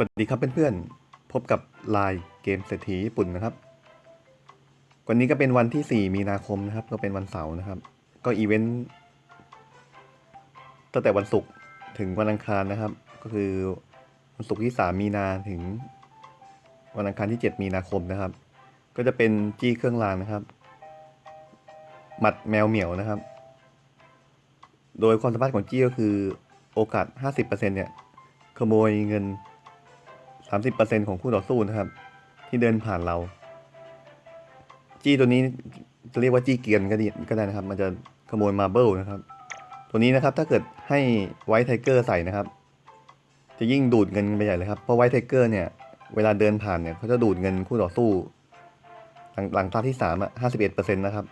สวัสดีครับเพื่อนๆ พบกับลายเกมเศรษฐีญี่ปุ่นนะครับ วันนี้ก็เป็นวันที่ 4 มีนาคมนะครับ ก็เป็นวันเสาร์นะครับ ก็อีเวนต์ตั้งแต่วันศุกร์ถึงวันอังคารนะครับ ก็คือวันศุกร์ที่ 3 มีนาถึง วันอังคารที่ 7 มีนาคมนะครับ ก็จะเป็นจี้เครื่องรางนะครับ หมัดแมวเหมียวนะครับ โดยความสามารถของจี้ก็คือโอกาส 50%เนี่ยขโมยเงิน 30%ของคู่ต่อสู้นะครับ ที่เดินผ่านเรา จี้ตัวนี้จะเรียกว่าจี้เกียนก็ดีก็ได้นะครับ มันจะขโมยมาเบิลนะครับ ตัวนี้นะครับถ้าเกิดให้ไวท์ไทเกอร์ใส่นะครับ จะยิ่งดูดเงินไปใหญ่เลยครับ เพราะไวท์ไทเกอร์เนี่ยเวลาเดินผ่านเนี่ยเขาจะดูดเงินคู่ต่อสู้ หลังหลังตาที่สามอะห้าสิบเอ็ดเปอร์เซ็นต์นะครับ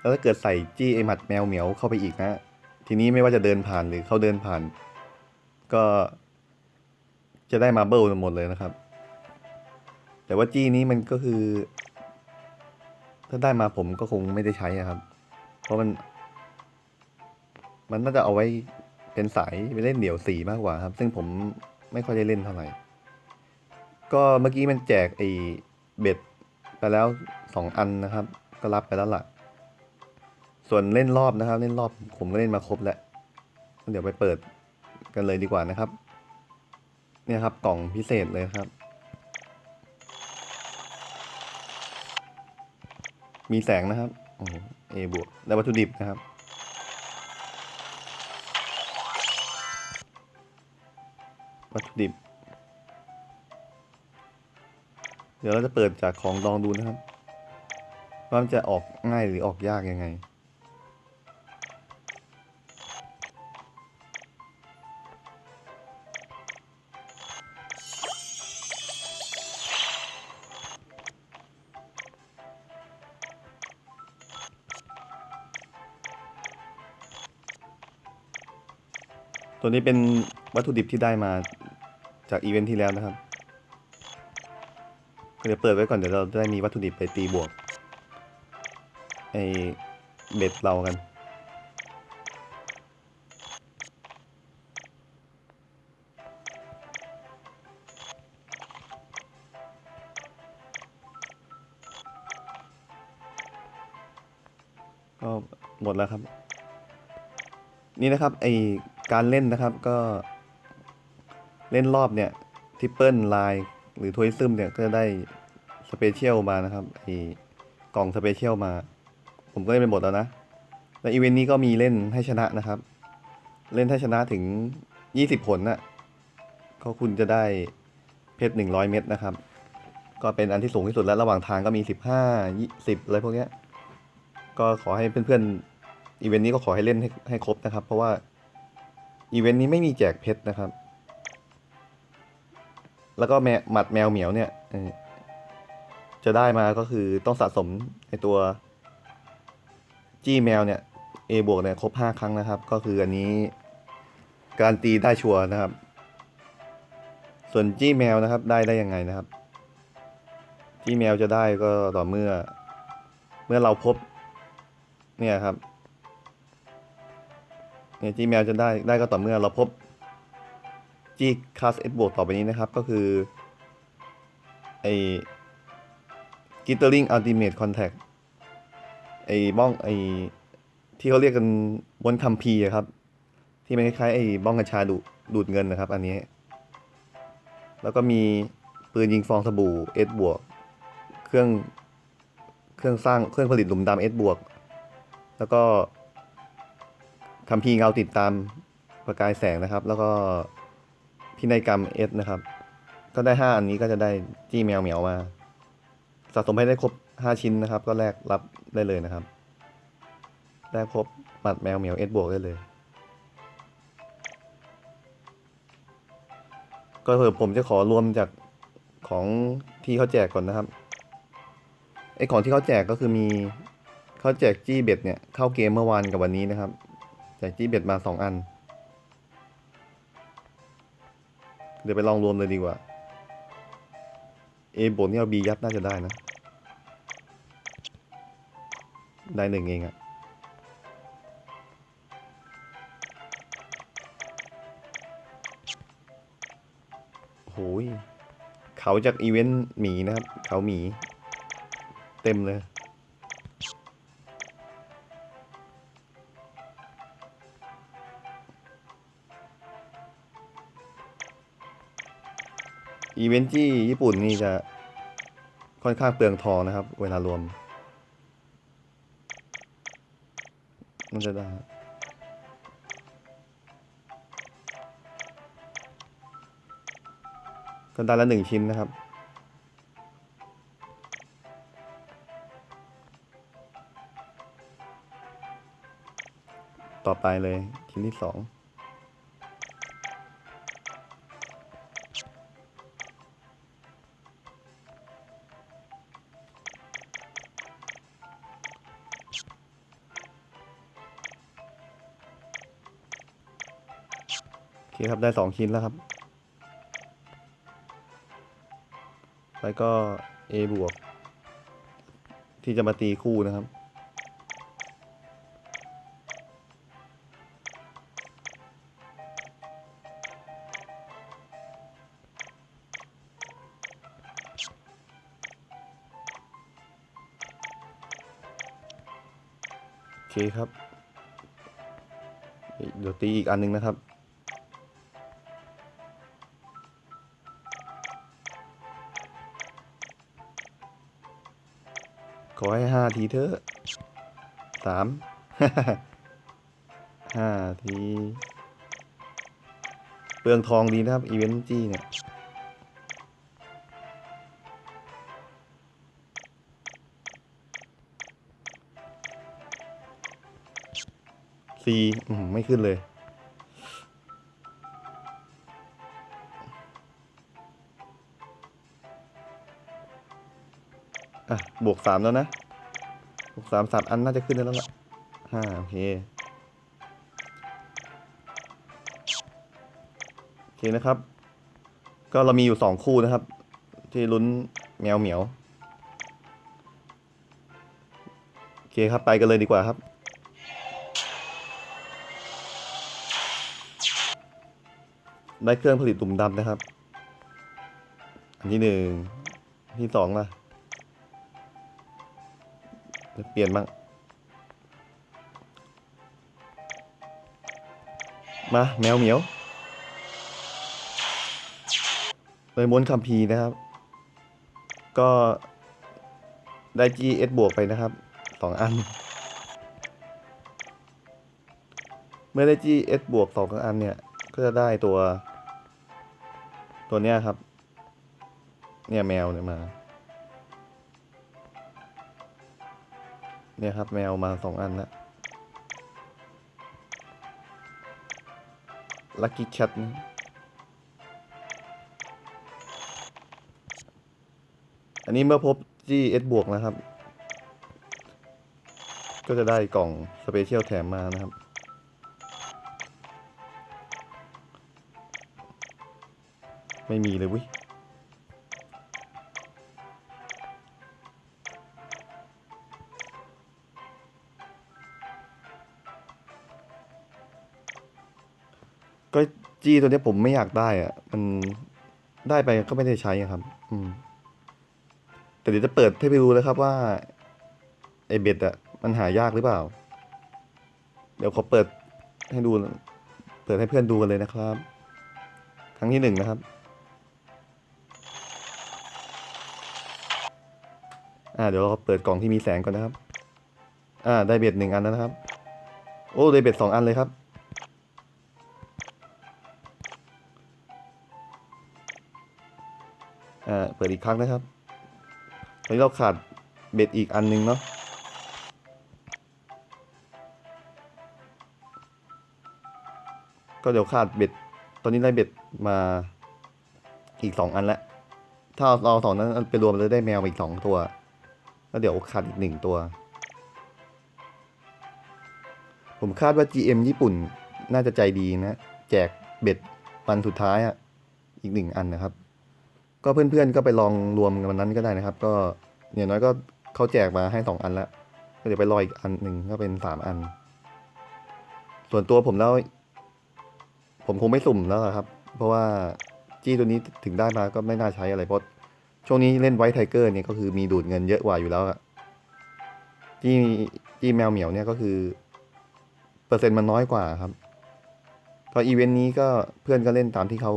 แล้วถ้าเกิดใส่จี้ไอหมัดแมวเหมียวเข้าไปอีกนะ ทีนี้ไม่ว่าจะเดินผ่านหรือเขาเดินผ่าน ก็ จะได้มาเบิลหมดเลยนะครับ แต่ว่าจี้นี้มันก็คือ ถ้าได้มาผมก็คงไม่ได้ใช้ครับ เพราะมัน มันน่าจะเอาไว้เป็นสายไปเล่นเดี่ยวสีมากกว่าครับ ซึ่งผมไม่ค่อยได้เล่นเท่าไหร่ ก็เมื่อกี้มันแจกไอ้เบ็ดไปแล้วสองอันนะครับ ก็รับไปแล้วล่ะ ส่วนเล่นรอบนะครับ เล่นรอบผมก็เล่นมาครบแล้ว เดี๋ยวไปเปิดกันเลยดีกว่านะครับ เนี่ยครับกล่องพิเศษเลยครับ มีแสงนะครับโอ้เอบวกและวัตถุดิบนะครับ วัตถุดิบ เดี๋ยวเราจะเปิดจากของดองดูนะครับว่ามันจะออกง่ายหรือออกยากยังไง ตัวนี้เป็นวัตถุดิบที่ได้มาจากอีเวนท์ที่แล้วนะครับเดี๋ยวเปิดไว้ก่อนเดี๋ยวเราจะได้มีวัตถุดิบไปตีบวกไอเบ็ดเรากัน ก็หมดแล้วครับ นี่นะครับไอ การเล่นนะครับก็เล่นรอบเนี่ยทิปเปิลไลน์หรือทว i ซึมเนี่ยก็จะได้สเปเชียลมานะครับไอกล่องสเปเชียลมา ผมก็เล่นไปหมดแล้วนะ และอีเวนต์นี้ก็มีเล่นให้ชนะนะครับ เล่นให้ชนะถึง 20 ผลนะ่ะก็คุณจะได้เพชร 100 เม็ดนะครับ ก็เป็นอันที่สูงที่สุดแล้วระหว่างทางก็มี 15 20อะไรพวกเนี้ยก็ขอให้เพื่อนๆอีเวนต์นี้ก็ขอให้เล่นให้ให้ครบนะครับ เพราะว่า อีเวนต์นี้ไม่มีแจกเพชรนะครับ แล้วก็แมหมัดแมวเหมียวเนี่ยจะได้มาก็คือต้องสะสมไอตัวจี้แมวเนี่ย A บวกเนี่ยครบห้าครั้งนะครับ ก็คืออันนี้การตีได้ชัวร์นะครับ ส่วนจี้แมวนะครับได้ได้ยังไงนะครับ จี้แมวจะได้ก็ต่อเมื่อ เมื่อเราพบ เนี่ยครับ เนี่ยจีแมวจะได้ได้ก็ต่อเมื่อเราพบจีคลาสเอสบวกต่อไปนี้นะครับ ก็คือไอ้กิตเตอร์ลิงอัลติเมทคอนแทคไอ้บ้องไอ้ที่เขาเรียกกันบนคัมพีร์อะครับ ที่มันคล้ายๆไอ้บ้องกัญชาดูดูดเงินนะครับ อันนี้ แล้วก็มีปืนยิงฟองสบู่เอสบวกเครื่องเครื่องสร้างเครื่องผลิตหลุมดำเอสบวกแล้วก็ คัมภีเงาติดตามประกายแสงนะครับ แล้วก็พินัยกรรมเอสนะครับ ก็ได้ห้าอันนี้ก็จะได้จี้แมวเหมียวมาสะสมให้ได้ครบห้าชิ้นนะครับ ก็แลกรับได้เลยนะครับ ได้ครบหมัดแมวเหมียวเอสบวกได้เลย ก็คือผมจะขอรวมจากของที่เขาแจกก่อนนะครับไอของที่เขาแจกก็คือมีเขาแจกจี้เบ็ดเนี่ยเข้าเกมเมื่อวานกับวันนี้นะครับ แจกจี้เบ็ดมาสองอัน เดี๋ยวไปลองรวมเลยดีกว่าเอบวกนี่เอาบียัดน่าจะได้นะ ได้หนึ่งเองอะโโหยเขาจากอีเวนต์หมีนะครับ เขาหมี เต็มเลย อีเวนต์ที่ญี่ปุ่นนี่จะค่อนข้างเปลืองทองนะครับ เวลารวมมันจะได้กันดาละหนึ่งชิ้นนะครับ ต่อไปเลยชิ้นที่สอง อเคครับได้สองชิ้นแล้วครับ แล้วก็ A บวก ที่จะมาตีคู่นะครับ โอเคครับ เดี๋ยวตีอีกอันหนึงนะครับ ขอให้ห้าทีเถอะสามห้าที เปลืองทองดีนะครับ อีเวนต์จี้เนี่ยซีอื้อหือไม่ขึ้นเลย อะ บวกสามแล้วนะ บวกสามสามอันน่าจะขึ้นได้แล้วล่ะห้าโอเค โอเคนะครับ ก็เรามีอยู่สองคู่นะครับ ที่ลุ้นแมวเหมียว โอเคครับไปกันเลยดีกว่าครับได้เครื่องผลิตตุ่มดำนะครับ อันที่หนึ่งที่สองล่ะจะ เปลี่ยนบ้าง มาแมวเหมียวเลยม้วนคัมภีนะครับ ก็ได้ GS บวกไปนะครับสองอัน เมื่อได้ GS บวกสองอันเนี่ย ก็จะได้ตัว ตัวเนี้ยครับ เนี่ยแมวเนี่ยมา เนี่ยครับแมวมาสองอันแล้วลัคกี้แคทอันนี้เมื่อพบ GS บวกนะครับ ก็จะได้กล่องสเปเชียลแถมมานะครับ ไม่มีเลยวิ ก็จีตัวนี้ผมไม่อยากได้อะมันได้ไปก็ไม่ได้ใช้ครับ อืม แต่เดี๋ยวจะเปิดให้ไปดูแล้วครับว่าไอเบ็ดอะมันหายากหรือเปล่า เดี๋ยวขอเปิดให้ดู เปิดให้เพื่อนดูกันเลยนะครับ ครั้งที่หนึ่งนะครับ อ่า เดี๋ยวเราเปิดกล่องที่มีแสงก่อนนะครับ อ่า ได้เบ็ดหนึ่งอันแล้วนะครับ โอ้ ได้เบ็ดสองอันเลยครับ อ่าเปิดอีกครั้งนะครับตอนนี้เราขาดเบ็ดอีกอันหนึงเนาะก็เดี๋ยวขาดเบ็ด ตอนนี้ได้เบ็ดมาอีกสองอันแล้วถ้าเราสองนั้นไปรวมแล้วได้แมวอีกสองตัว แล้วเดี๋ยวขาดอีกหนึ่งตัว ผมคาดว่า GM ญี่ปุ่นน่าจะใจดีนะ แจกเบ็ดวันสุดท้ายอะ อีกหนึ่งอันนะครับ ก็เพื่อนๆก็ไปลองรวมกันวันนั้นก็ได้นะครับ ก็อย่างน้อยก็เขาแจกมาให้สองอันแล้วก็เดี๋ยวไปรออีกอันหนึ่งก็เป็นสามอัน ส่วนตัวผมแล้ว ผมคงไม่สุ่มแล้วครับ เพราะว่าจี้ตัวนี้ถึงได้มาก็ไม่น่าใช้อะไรเพราะช่วงนี้เล่นไวท์ไทเกอร์เนี่ยก็คือมีดูดเงินเยอะกว่าอยู่แล้วอะจี้จี้แมวเหมียวเนี่ยก็คือ เปอร์เซ็นต์มันน้อยกว่าครับก็อีเวนต์นี้ก็เพื่อนก็เล่นตามที่เขา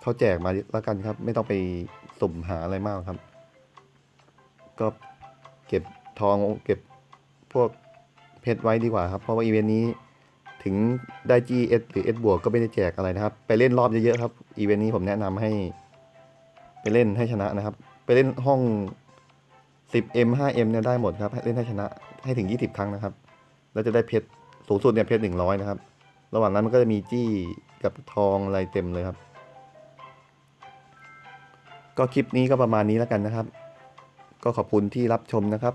เขาแจกมาแล้วกันครับ ไม่ต้องไปสุ่มหาอะไรมากครับ ก็เก็บทองเก็บพวกเพชรไว้ดีกว่าครับ เพราะว่าอีเวนต์นี้ถึงได้ GS หรือ S บวกก็ไม่ได้แจกอะไรนะครับ ไปเล่นรอบเยอะๆครับ อีเวนต์นี้ผมแนะนำให้ ไปเล่นให้ชนะนะครับ ไปเล่นห้อง 10M 5M เนี่ยได้หมดครับ เล่นให้ชนะให้ถึง 20 ครั้งนะครับ แล้วจะได้เพชรสูงสุดเนี่ยเพชร100 นะครับ ระหว่างนั้นมันก็จะมีจี้กับทองอะไรเต็มเลยครับ ก็คลิปนี้ก็ประมาณนี้แล้วกันนะครับ ก็ขอบคุณที่รับชมนะครับ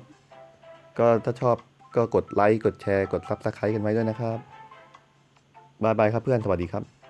ก็ถ้าชอบก็กดไลค์กดแชร์กดซับสไครต์กันไว้ด้วยนะครับบายบายครับเพื่อนสวัสดีครับ